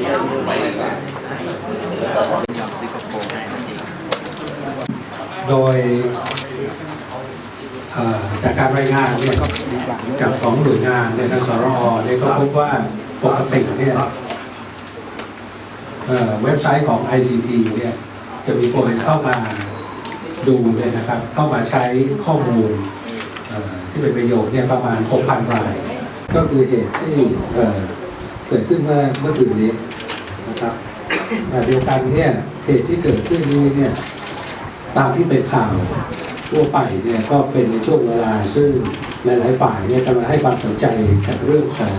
เยอะโดยจากการรายงานเนี่ยจากของหน่วยงานในทางสรอเนี่ยก็พบว่าปกติเนี่ยเว็บไซต์ของ ICT เนี่ยจะมีคนเข้ามาดูเลยนะครับ เข้ามาใช้ข้อมูลที่เป็นประโยชน์เนี่ยประมาณ 6,000ราย ก็คือเหตุที่ เกิดขึ้นเมื่อเมื่อคืนนี้นะครับขณะเดียวกันเนี่ยเหตุที่เกิดขึ้นนี้เนี่ยตามที่เป็นข่าวทั่วไปเนี่ยก็เป็นในช่วงเวลาซึ่งหลายๆฝ่ายเนี่ยกำลังให้ความสนใจกับเรื่องของ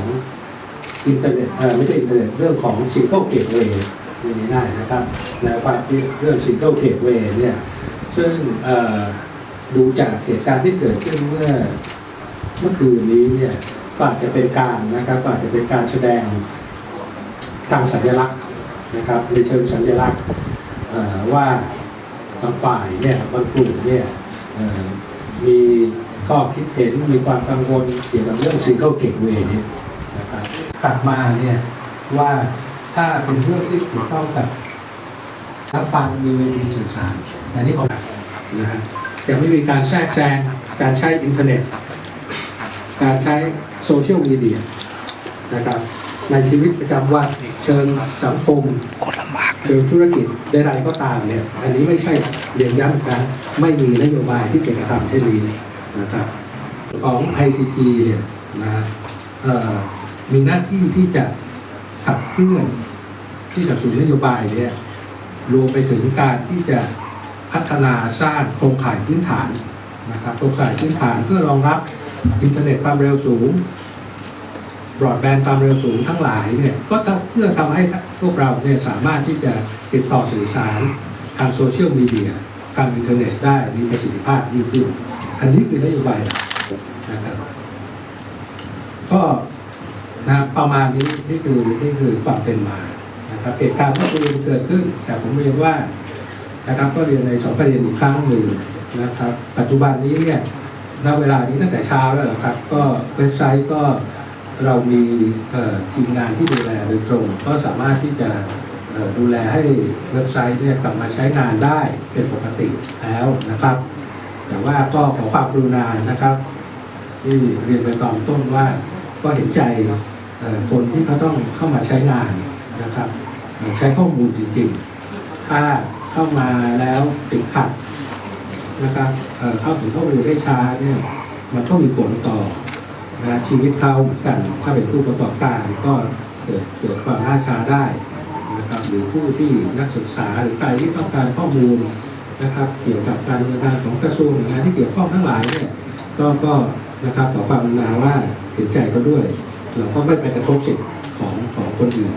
อินเทอร์เน็ตเอ่อไม่ใช่อินเทอร์เน็ตเรื่องของซิงเกิลเกตเวย์นี่ง่ายๆนะครับแล้วว่าเรื่องซิงเกิลเกตเวย์เนี่ยซึ่งดูจากเหตุการณ์ที่เกิดขึ้นเมื่อเมื่อคืนนี้เนี่ย ก็อาจจะเป็นการนะครับอาจจะเป็นการแสดงทางสัญลักษณ์นะครับในเชิงสัญลักษณ์ว่าบางฝ่ายเนี่ยบางกลุ่มเนี่ยมีข้อคิดเห็นมีความกังวลเกี่ยวกับเรื่องซิงเกิลเกตเวย์นี่นะครับกลับมาเนี่ยว่าถ้าเป็นเรื่องที่เกี่ยวข้องกับรับฟังมีเวทีสื่อสารอันนี้ของนะฮะยังไม่มีการแทรกแซงการใช้อินเทอร์เน็ต การใช้โซเชียลมีเดียนะครับในชีวิตประจำวันเชิงสังคมเชิงธุรกิจใดๆก็ตามเนี่ยอันนี้ไม่ใช่เรียนย้ำกครั้งไม่มีนโยบายที่จะกระทำเช่นนี้นะครับของ ICT เนี่ยนะมีหน้าที่ที่จะขับเคลื่อนที่สับสนนโยบายเนี่ยรวมไปถึงการที่จะพัฒนาสร้างโครงข่ายพื้นฐาน นะครับโครงข่ายพื้นฐานเพื่อรองรับอินเทอร์เน็ตความเร็วสูงบรอดแบนด์ความเร็วสูงทั้งหลายเนี่ยก็เพื่อทำให้พวกเราเนี่ยสามารถที่จะติดต่อสื่อสารทางโซเชียลมีเดียทางอินเทอร์เน็ตได้มีประสิทธิภาพยิ่งขึ้น อันนี้คือนโยบายนะครับก็นะประมาณนี้นี่คือนี่คือความเป็นมานะครับเหตุการณ์เมื่อคืนเกิดขึ้น แต่ผมเรียนว่านะครับก็เรียนในสองประเด็นอีกครั้งหนึ่ง นะครับปัจจุบันนี้เนี่ยณเวลานี้ตั้งแต่เช้าแล้วนะครับ ก็เว็บไซต์ก็เรามีทีมงานที่ดูแลโดยตรง ก็สามารถที่จะดูแลให้เว็บไซต์เนี่ยกลับมาใช้งานได้เป็นปกติแล้วนะครับ แต่ว่าก็ขอความกรุณานะครับ ที่เรียนไปตอนต้นว่าก็เห็นใจคนที่เขาต้องเข้ามาใช้งานนะครับ ใช้ข้อมูลจริงๆ ถ้าเข้ามาแล้วติดขัด นะครับเข้าถึงข้อมูลได้ช้าเนี่ยมันก็มีผลต่อนะชีวิตเขาเหมือนกัน ถ้าเป็นผู้ประกอบการก็เกิดเกิดความล่าช้าได้นะครับหรือผู้ที่นักศึกษาหรือใครที่ต้องการข้อมูลนะครับ เกี่ยวกับการดำเนินงานของกระทรวงหรืองานที่เกี่ยวข้องทั้งหลายเนี่ยก็ก็นะครับขอความกรุณาว่าเห็นใจเขาด้วย เราก็ไม่ไปกระทบสิทธิ์ของของคนอื่น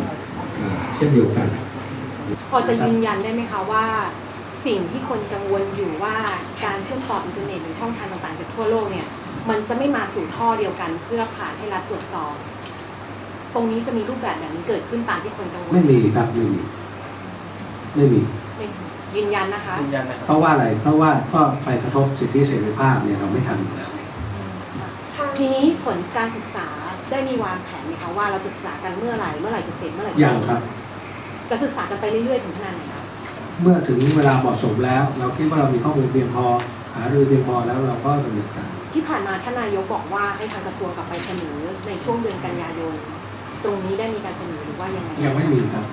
เช่นเดียวกัน พอจะยืนยันได้ไหมคะว่า สิ่งที่คนกังวลอยู่ว่าการเชื่อมต่ออินเทอร์เน็ตหรือช่องทางต่างๆจากทั่วโลกเนี่ยมันจะไม่มาสู่ท่อเดียวกันเพื่อผ่านให้รัฐตรวจสอบ ตรงนี้จะมีรูปแบบแบบนี้เกิดขึ้นตามที่คนกังวลไม่มีครับไม่มี ไม่มีไม่ยืนยันนะคะ ยืนยันนะคเพรับราะว่าอะไรเพราะว่าก็ไปกระทบสิทธิเสรีภาพเนี่ยเราไม่ทำอยู่แล้วทีนี้ผลการศึกษาได้มีวางแผนไหมคะว่าเราจะศึกษากันเมื่อไหร่เมื่อไหร่จะเสร็จเมื่อไหร่จะยังครับ จะศึกษากันไปเรื่อยๆถึงขนาดไหนคะ เมื่อถึงเวลาเหมาะสมแล้ว เราคิดว่าเรามีข้อมูลเพียงพอ หารือเพียงพอแล้วเราก็ดำเนินการที่ผ่านมาท่านนายกบอกว่าให้ทางกระทรวงกลับไปเสนอในช่วงเดือนกันยายน ตรงนี้ได้มีการเสนอหรือว่ายังไงยังไม่มีครับ